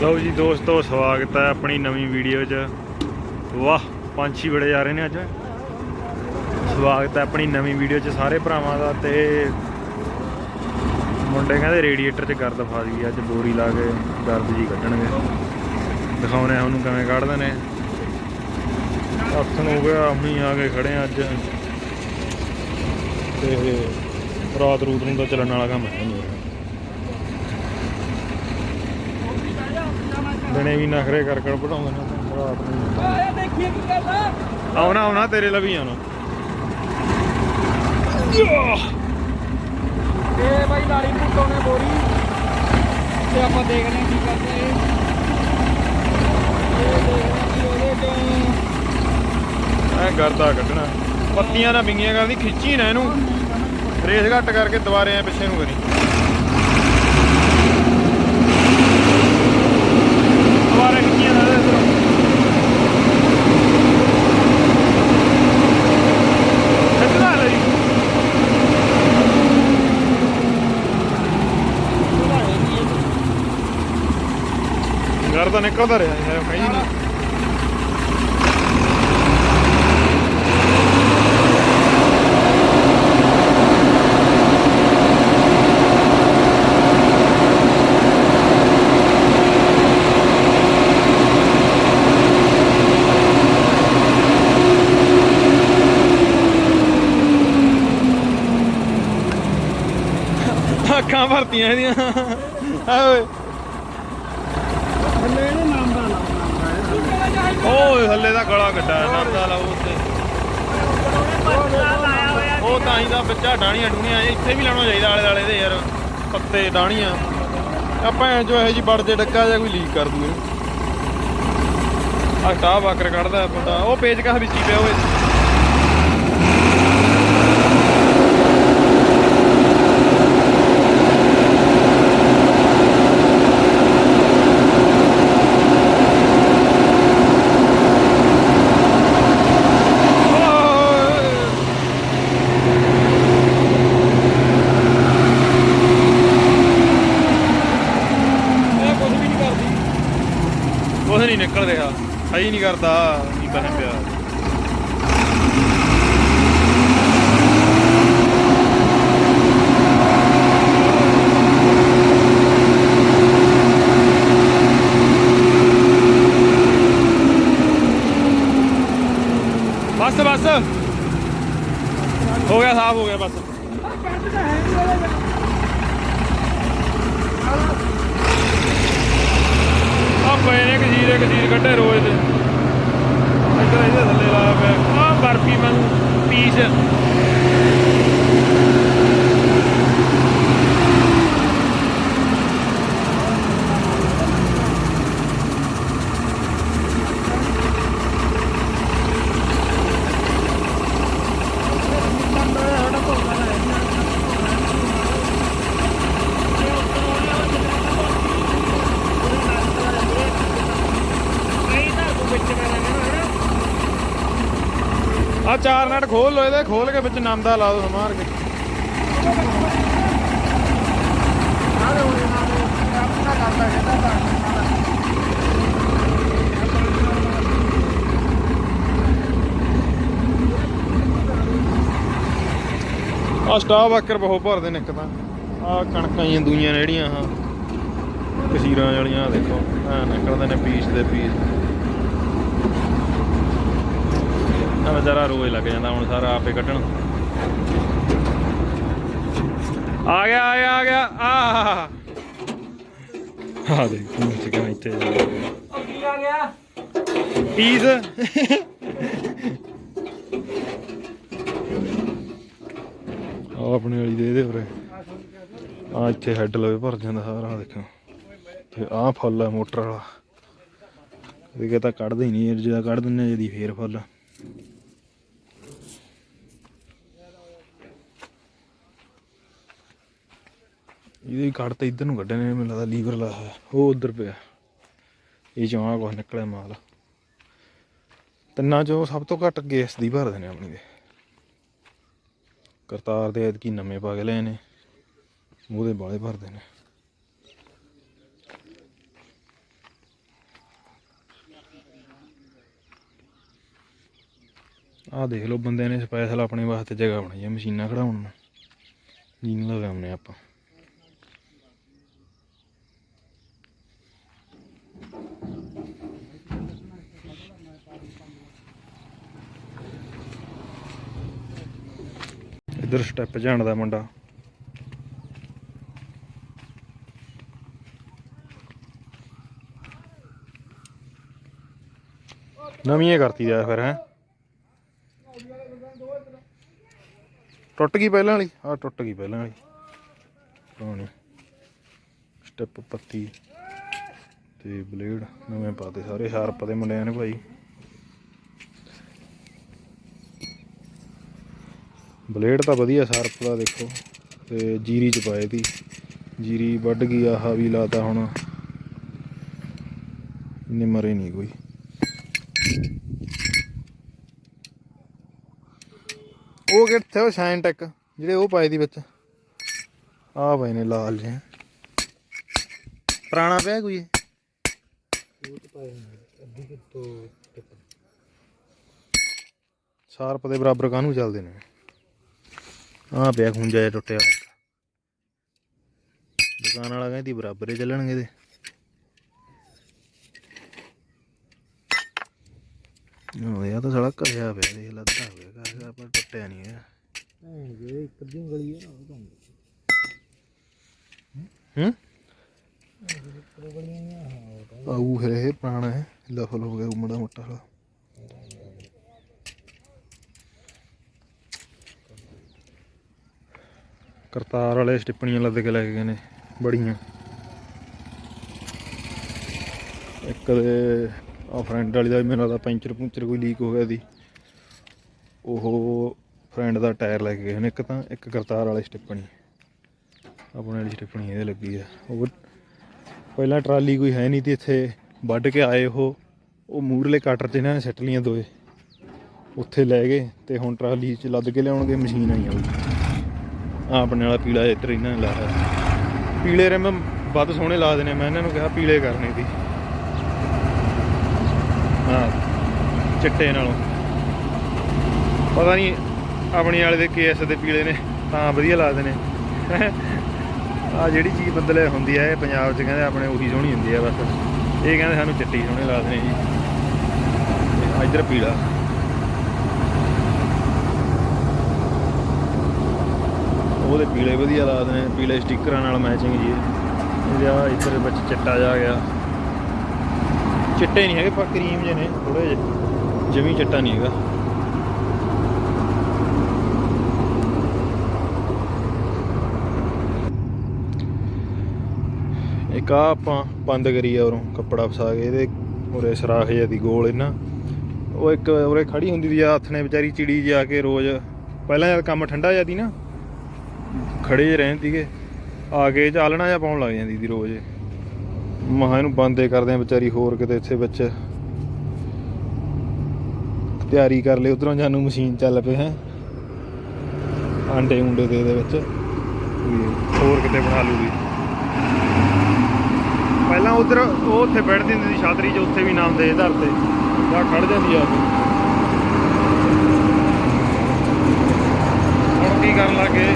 ਲਓ ਜੀ ਦੋਸਤੋ, ਸਵਾਗਤ ਹੈ ਆਪਣੀ ਨਵੀਂ ਵੀਡੀਓ 'ਚ। ਵਾਹ, ਪੰਛੀ ਬੜੇ ਜਾ ਰਹੇ ਨੇ ਅੱਜ। ਸਵਾਗਤ ਹੈ ਆਪਣੀ ਨਵੀਂ ਵੀਡੀਓ 'ਚ ਸਾਰੇ ਭਰਾਵਾਂ ਦਾ ਤੇ ਮੁੰਡੇ ਕਹਿੰਦੇ ਰੇਡੀਏਟਰ 'ਚ ਗਰਦ ਫਸ ਗਈ ਅੱਜ ਬੋਰੀ ਲਾ ਕੇ ਗਰਦ ਜੀ ਕੱਢਣਗੇ। ਦਿਖਾਉਣੇ ਆ ਉਹਨੂੰ ਕਿਵੇਂ ਕੱਢਦੇ ਨੇ। ਅੱਖਣ ਹੋ ਗਿਆ ਅਸੀਂ ਆ ਕੇ ਖੜੇ ਆ ਅੱਜ। ਤੇ ਰਾਤ ਰੂਤ ਨੂੰ ਤਾਂ ਚੱਲਣ ਵਾਲਾ ਕੰਮ ਹੈ ਨਹੀਂ। ਦਿਨੇ ਵੀ ਨਖਰੇ ਕਰ ਕਰ ਬਣਾਉਂਦੇ ਨੇ ਤੇ ਰਾਤ ਨੂੰ ਆਇਆ ਦੇਖੀਏ ਕੀ ਕਰਦਾ ਆਉਣਾ ਆਉਣਾ ਤੇਰੇ ਲਈ ਵੀ ਆਉਣਾ। ਇਹ ਬਾਈ ਲਾਲੀ ਪੁੱਟੋ ਨੇ ਬੋਰੀ। ਤੇ ਆਪਾਂ ਦੇਖਦੇ ਹਾਂ ਕੀ ਕਰਦਾ। ਐ ਕਰਦਾ ਕੱਢਣਾ। ਪੱਤੀਆਂ ਨਾ ਵਿੰਗੀਆਂ ਕਰਦੀ ਖਿੱਚੀ ਨਾ ਇਹਨੂੰ। ਰੇਸ ਘੱਟ ਕਰਕੇ ਦੁਬਾਰੇ ਐ ਪਿੱਛੇ ਨੂੰ ਕਰੀ ਦੁਬਾਰੇ ਖਿੱਚੀਆਂ ਨਾ ਇਹਦੇ ਇੱਧਰੋਂ। ਖਿੱਚਣਾ ਲਈ ਘਰ ਤਾਂ ਨਿਕਲਦਾ ਰਿਹਾ ਹੈ ਕਹੀ ਨਹੀਂ ਅੱਖਾਂ ਭਰਤੀਆਂ ਇਹਦੀਆਂ ਆ ਓਏ ਥੱਲੇ ਇਹਦੇ ਨਾਮ ਦਾ ਲਾਉਣਾ ਓਏ ਥੱਲੇ ਦਾ ਗਲਾ ਕੱਢਾ ਨਰਦਾ ਲਾ ਉੱਤੇ। ਉਹ ਤਾਂ ਹੀ ਦਾ ਬੱਚਾ ਡਾਣੀਆਂ ਡੂਣੀਆਂ ਇੱਥੇ ਵੀ ਲਾਉਣਾ ਚਾਹੀਦਾ ਆਲੇ ਦਾਲੇ ਦੇ ਯਾਰ ਪੱਤੇ ਡਾਣੀਆਂ ਆਪਾਂ ਜੋ ਇਹੋ ਜੀ ਵੜ ਦੇ ਡੱਕਾ ਜਾਂ ਕੋਈ ਲੀਕ ਕਰ ਦੂ ਇਹਨੂੰ ਆ ਟਾਹ ਬਾਕਰ ਕੱਢਦਾ ਬੰਦਾ ਉਹ ਪੇਜ ਕਾ ਵਿੱਚ ਹੀ ਪਿਆ ਓਏ ਓਏ ਇਹ ਕੁਝ ਵੀ ਨਹੀਂ ਕਰਦੀ ਕੁਛ ਨਹੀਂ ਨਿਕਲ ਰਿਹਾ ਨਹੀਂ ਕਰਦਾ ਨਹੀਂ ਬਹਿ ਪਿਆ ਬਸ ਬਸ ਹੋ ਗਿਆ ਸਾਫ਼ ਹੋ ਗਿਆ ਬਸ ਕੱਢ ਤਾਂ ਹੈ ਨਹੀਂ ਇਹਦੇ ਆ ਪਏ ਨੇ ਕਜੀਰੇ ਕਜੀਰ ਕੱਢੇ ਰੋਜ਼ ਦੇ ਇੱਧਰ ਇਹਦੇ ਥੱਲੇ ਲਾਇਆ ਪਿਆ ਆ ਬਰਫੀ ਮੈਨੂੰ ਪੀਸ ਆ ਚਾਰ ਨਟ ਖੋਲ ਲੋ ਇਹਦੇ, ਖੋਲ ਕੇ ਵਿੱਚ ਨੰਦਾ ਲਾ ਦੋ ਮਾਰ ਕੇ। ਆ ਸਟਾਫ ਆਕਰ ਬਹੁਤ ਭਰਦੇ ਨੇ ਇੱਕ ਤਾਂ। ਆ ਕਣਕਾਂ ਹੀ ਦੂਈਆਂ ਨੇ ਜਿਹੜੀਆਂ ਆ ਕਸੀਰਾਂ ਵਾਲੀਆਂ ਦੇਖੋ, ਐ ਨਿਕਲਦੇ ਨੇ ਪੀਸ ਦੇ ਪੀਸ ਆ ਵਿਚਾਰਾ ਰੋਜ਼ ਲੱਗ ਜਾਂਦਾ ਹੁਣ ਸਾਰਾ ਆਪੇ ਕੱਢਣ। ਆ ਗਿਆ ਆ ਗਿਆ ਆ ਗਿਆ ਆ। ਆ ਦੇ ਪਹੁੰਚ ਗਿਆ ਇੱਥੇ। ਉਹ ਕੀ ਆ ਗਿਆ? ਪੀਸ ਆ ਆਪਣੇ ਵਾਲੀ ਦੇ ਦੇ ਉਰੇ। ਆ ਇੱਥੇ ਹੈੱਡ ਲਵੇ ਭਰ ਜਾਂਦਾ ਸਾਰਾ ਦੇਖੋ। ਤੇ ਆਹ ਫੁੱਲ ਆ ਮੋਟਰ ਵਾਲਾ। ਇਹ ਕਹਿੰਦਾ ਕੱਢਦੇ ਹੀ ਨਹੀਂ ਜਿਹੜਾ ਕੱਢ ਦਿੰਨੇ ਜਦੀ ਫੇਰ ਫੁੱਲ। ਇਹਦੇ ਵੀ ਕੱਢ ਤਾਂ ਇੱਧਰ ਨੂੰ ਕੱਢਣ ਨੇ, ਮੈਨੂੰ ਲੱਗਦਾ ਲੀਵਰ ਲਾ ਉਹ ਉਧਰ ਪਿਆ। ਇਹ ਚੋਂ ਆ ਕੁਝ ਨਿਕਲਿਆ ਮਾਲ। ਤਿੰਨਾਂ ਚੋਂ ਸਭ ਤੋਂ ਘੱਟ ਗੈਸ ਦੀ ਭਰਦੇ ਨੇ ਆਪਣੀ ਦੇ ਕਰਤਾਰ ਦੇ ਐਤਕੀ ਨਵੇਂ ਪਾ ਕੇ ਲਏ ਨੇ। ਮੂੰਹ ਦੇ ਬਾਲੇ ਭਰਦੇ ਨੇ। ਆ ਦੇਖ ਲਓ ਬੰਦੇ ਨੇ ਸਪੈਸ਼ਲ ਆਪਣੇ ਵਾਸਤੇ ਜਗ੍ਹਾ ਬਣਾਈ ਹੈ ਮਸ਼ੀਨਾਂ ਖੜਾਉਣ ਨੂੰ। ਜੀਨ ਲਗਾਉਣੇ ਆਪਾਂ। ਇੱਧਰ ਸਟੈਪ ਜਾਣਦਾ ਮੁੰਡਾ। ਨਵੀਂ ਹੀ ਕਰਤੀ ਦਾ ਫਿਰ, ਹੈ। ਟੁੱਟ ਗਈ ਪਹਿਲਾਂ ਵਾਲੀ? ਆ ਟੁੱਟ ਗਈ ਪਹਿਲਾਂ ਵਾਲੀ। ਪੁਰਾਣੀ ਸਟੈਪ ਪੱਤੀ ਤੇ ਬਲੇਡ ਨਵੇਂ ਪਾਤੇ ਸਾਰੇ ਹਾਰਪ ਦੇ ਮੁੰਡਿਆਂ ਨੇ ਭਾਈ। ਬਲੇਡ ਤਾਂ ਵਧੀਆ ਸ਼ਾਰਪ ਦਾ ਦੇਖੋ, ਤੇ ਜੀਰੀ ਚ ਪਾਏ ਤੀ ਜੀਰੀ ਵੱਢ ਗਈ, ਆਹ ਵੀ ਲਾਤਾ ਹੁਣ। ਇੰਨੇ ਮਰੇ ਨਹੀਂ ਕੋਈ। ਉਹ ਕਿੱਥੇ ਉਹ ਸ਼ਾਈਨ ਟੈਕ ਜਿਹੜੇ ਉਹ ਪਾਏ ਦੀ ਵਿੱਚ? ਆ ਪਏ ਨੇ ਲਾਲ ਜੇ ਪੁਰਾਣਾ ਪਿਆ ਕੋਈ ਇਹ? ਸ਼ਾਰਪ ਦੇ ਬਰਾਬਰ ਕਾਹਨੂੰ ਚੱਲਦੇ ਨੇ? ਆ ਪਿਆ ਖੁੰਝਾ ਜਿਹਾ ਟੁੱਟਿਆ। ਦੁਕਾਨ ਵਾਲਾ ਕਹਿੰਦੀ ਬਰਾਬਰ ਹੀ ਚੱਲਣਗੇ ਤੇ ਉਹ ਯਾ ਤਾਂ ਸਾਲਾ ਘਰਿਆ ਪਿਆ ਦੇਖ ਲੱਦਾ ਹੋ ਗਿਆ ਘਰ ਪਰ ਟੁੱਟਿਆ ਨਹੀਂ ਹੈ ਜੇ ਇੱਕ ਅੱਧੀ ਗਲੀ ਹੈ ਨਾ ਉਹ ਤਾਂ ਹੂੰ? ਗਲੀਆਂ ਫਿਰ ਇਹ ਪੁਰਾਣਾ ਹੈ ਲਫਲ ਹੋ ਗਿਆ ਉਮੜਾ ਮੋਟਾ ਵਾਲਾ ਕਰਤਾਰ ਵਾਲੇ ਸਟਿੱਪਣੀਆਂ ਲੱਦ ਕੇ ਲੈ ਕੇ ਗਏ ਨੇ, ਬੜੀਆਂ। ਇੱਕ ਦੇ ਆ ਫਰੈਂਡ ਵਾਲੀ ਦਾ ਵੀ ਮੈਨੂੰ ਲੱਗਦਾ ਪੈਂਚਰ ਪੁੰਚਰ ਕੋਈ ਲੀਕ ਹੋ ਗਿਆ ਸੀ। ਉਹ ਫਰੈਂਡ ਦਾ ਟਾਇਰ ਲੈ ਕੇ ਗਏ ਨੇ, ਇੱਕ ਤਾਂ ਇੱਕ ਕਰਤਾਰ ਵਾਲੇ ਸਟਿੱਪਣੀ। ਆਪਣੇ ਵਾਲੀ ਸਟਿੱਪਣੀ ਇਹਦੇ ਲੱਗੀ ਆ। ਉਹ ਪਹਿਲਾਂ ਟਰਾਲੀ ਕੋਈ ਹੈ ਨਹੀਂ ਤੇ ਇੱਥੇ, ਵੱਢ ਕੇ ਆਏ ਉਹ ਉਹ ਮੂਰਲੇ ਕਟਰ 'ਤੇ ਇਹਨਾਂ ਨੇ ਸੱਟ ਲੀਆਂ ਦੋਏ ਉੱਥੇ ਲੈ ਗਏ ਤੇ ਹੁਣ ਟਰਾਲੀ 'ਚ ਲੱਦ ਕੇ ਲਿਆਉਣਗੇ, ਮਸ਼ੀਨ ਆਈ ਆਊਗੀ ਆਪਣੇ ਵਾਲਾ ਪੀਲਾ ਇੱਧਰ ਇਹਨਾਂ ਨੇ ਲਾਇਆ ਪੀਲੇ ਰਿਮ ਵੱਧ ਸੋਹਣੇ ਲਾ ਦੇਣੇ, ਮੈਂ ਇਹਨਾਂ ਨੂੰ ਕਿਹਾ ਪੀਲੇ ਕਰਨੇ ਦੀ ਹਾਂ ਚਿੱਟੇ ਨਾਲੋਂ। ਪਤਾ ਨਹੀਂ ਆਪਣੇ ਵਾਲੇ ਦੇ ਕੇਐਸ ਦੇ ਪੀਲੇ ਨੇ, ਤਾਂ ਵਧੀਆ ਲੱਗਦੇ ਨੇ ਆ ਜਿਹੜੀ ਚੀਜ਼ ਬਦਲੇ ਹੁੰਦੀ ਹੈ ਇਹ ਪੰਜਾਬ 'ਚ ਕਹਿੰਦੇ ਆਪਣੇ ਉਹੀ ਸੋਹਣੀ ਹੁੰਦੀ ਹੈ ਬਸ। ਇਹ ਕਹਿੰਦੇ ਸਾਨੂੰ ਚਿੱਟੀ ਸੋਹਣੇ ਲੱਗਦੇ ਨੇ ਜੀ। ਇੱਧਰ ਪੀਲਾ। ਉਹਦੇ ਪੀਲੇ ਵਧੀਆ ਲੱਗਦੇ ਨੇ ਪੀਲੇ ਸਟickਰਾਂ ਨਾਲ ਮੈਚਿੰਗ ਜੀ। ਇਹਦੇ ਆ ਇੱਧਰ ਵਿੱਚ ਚਿੱਟਾ ਜਾ ਗਿਆ। ਚਿੱਟੇ ਨਹੀਂ ਹੈਗੇ ਪਰ ਕਰੀਮ ਜਿਹੇ ਨੇ ਥੋੜੇ ਜਿਹੇ। ਜਮੀ ਚਿੱਟਾ ਨਹੀਂ ਹੈਗਾ। ਇੱਕ ਆ ਆਪਾਂ ਬੰਦ ਕਰੀ ਆ ਉਰੋਂ ਕੱਪੜਾ ਫਸਾ ਕੇ ਇਹਦੇ ਉਰੇ ਸਰਾਖ ਜਿਹਾ ਦੀ ਗੋਲ ਇਹਨਾਂ। ਉਹ ਇੱਕ ਉਰੇ ਖੜੀ ਹੁੰਦੀ ਦੀ ਆ ਹੱਥ ਨੇ ਵਿਚਾਰੀ ਚਿੜੀ ਜਾ ਕੇ ਰੋਜ਼। ਪਹਿਲਾਂ ਜਦ ਕੰਮ ਠੰਡਾ ਜਾਂਦੀ ਨਾ ਖੜੇ ਰਹਿਣ ਰਹਿੰਦੇ ਸੀਗੇ ਆ ਕੇ ਚਾਲਣਾ ਜਾਂ ਪਾਉਣ ਲੱਗ ਜਾਂਦੀ ਸੀ ਰੋਜ਼। ਮਹਾਂ ਇਹਨੂੰ ਬੰਦੇ ਕਰਦੇ ਆ ਵਿਚਾਰੀ, ਹੋਰ ਕਿਤੇ ਇੱਥੇ ਵਿੱਚ ਤਿਆਰੀ ਕਰ ਲਈ ਉਧਰੋਂ ਜਾਨੂੰ ਮਸ਼ੀਨ ਚੱਲ ਪਏ ਹੈ। ਆਂਡੇ ਉਂਡੇ ਦੇ ਦੇ ਵਿੱਚ। ਹੋਰ ਕਿਤੇ ਬਣਾ ਲੂਗੀ। ਪਹਿਲਾਂ ਉਧਰ ਉਹ ਉੱਥੇ ਬੈਠਦੀ ਹੁੰਦੀ ਸੀ ਛਾਤਰੀ 'ਚ, ਉੱਥੇ ਵੀ ਨਾਮ ਦੇ ਧਰ ਤੇ। ਜਾਂ ਖੜ ਜਾਂਦੀ ਆ ਹੁਣ ਕੀ ਕਰਨ ਲੱਗੇ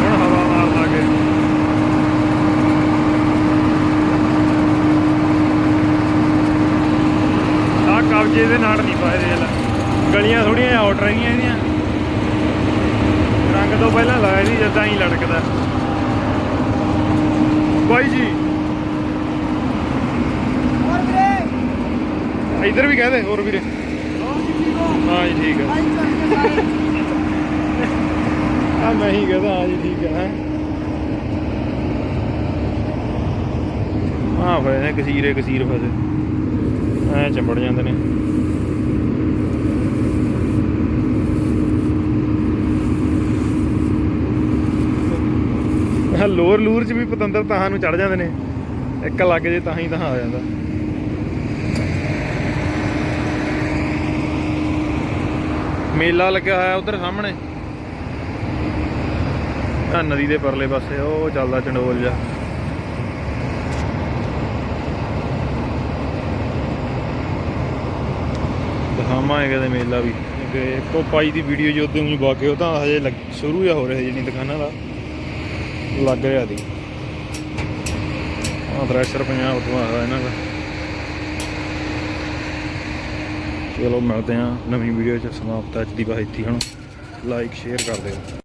ਹੁਣ ਹਵਾ ਮਾਰਨ ਲੱਗੇ ਆ ਕਬਜੇ ਦੇ ਨਾਲ ਨਹੀਂ ਪਾਏ ਦੇ ਲੈ। ਗਲੀਆਂ ਥੋੜੀਆਂ ਆਊਟ ਰਹੀਆਂ ਇਹਦੀਆਂ। ਰੰਗ ਤੋਂ ਪਹਿਲਾਂ ਲਾਇਆ ਸੀ ਜਦਾਂ ਹੀ ਲੜਕਦਾ। ਬਾਈ ਜੀ। ਹੋਰ ਵੀਰੇ? ਇੱਧਰ ਵੀ ਕਹਦੇ ਹੋਰ ਵੀਰੇ। ਹੋ? ਜੀ ਠੀਕ ਹੈ ਆ ਮੈਂ ਹੀ ਕਹਦਾ ਹਾਂ ਜੀ ਠੀਕ ਹੈ। ਹੈਂ। ਹੋਏ ਨੇ ਕਸੀਰੇ ਕਸੀਰ ਫਸੇ ਐ ਚੰਬੜ ਜਾਂਦੇ ਨੇ। ਆਹ ਲੋਰ ਲੂਰ ਚ ਵੀ ਪਤੰਦਰ ਤਾਂ ਨੂੰ ਚੜ ਜਾਂਦੇ ਨੇ। ਇੱਕ ਲੱਗ ਜੇ ਤਾਂ ਹੀ ਤਾਂ ਆ ਜਾਂਦਾ। ਮੇਲਾ ਲੱਗਿਆ ਹੋਇਆ ਉਧਰ ਸਾਹਮਣੇ। ਆ ਨਦੀ ਦੇ ਪਰਲੇ ਪਾਸੇ, ਉਹ ਚੱਲਦਾ ਚੰਡੋਲ ਜਾ ਦਿਖਾਵਾਂਗੇ ਕਦੇ ਮੇਲਾ ਵੀ। ਕਿ ਇੱਕੋ ਪਾਈ ਦੀ ਵੀਡੀਓ ਜੋ ਉਦੋਂ ਹੀ ਬਾਕੀ ਉਹ ਤਾਂ ਹਜੇ ਸ਼ੁਰੂ ਹੀ ਹੋ ਰਿਹਾ ਜਿਹੜੀ ਦੁਕਾਨਾਂ ਦਾ। ਲੱਗ ਰਿਹਾ ਦੀ। ਆਹ ਥ੍ਰੈਸ਼ਰ ਪੰਜਾਬ ਤੋਂ ਆਇਆ ਇਹਨਾਂ ਦਾ। ਚਲੋ ਮਿਲਦੇ ਆ ਨਵੀਂ ਵੀਡੀਓ ਚ। ਸਮਾਪਤ ਅੱਜ ਦੀ ਬਾਤ ਇੱਥੇ ਹੁਣ। ਲਾਈਕ ਸ਼ੇਅਰ ਕਰ ਦਿਓ।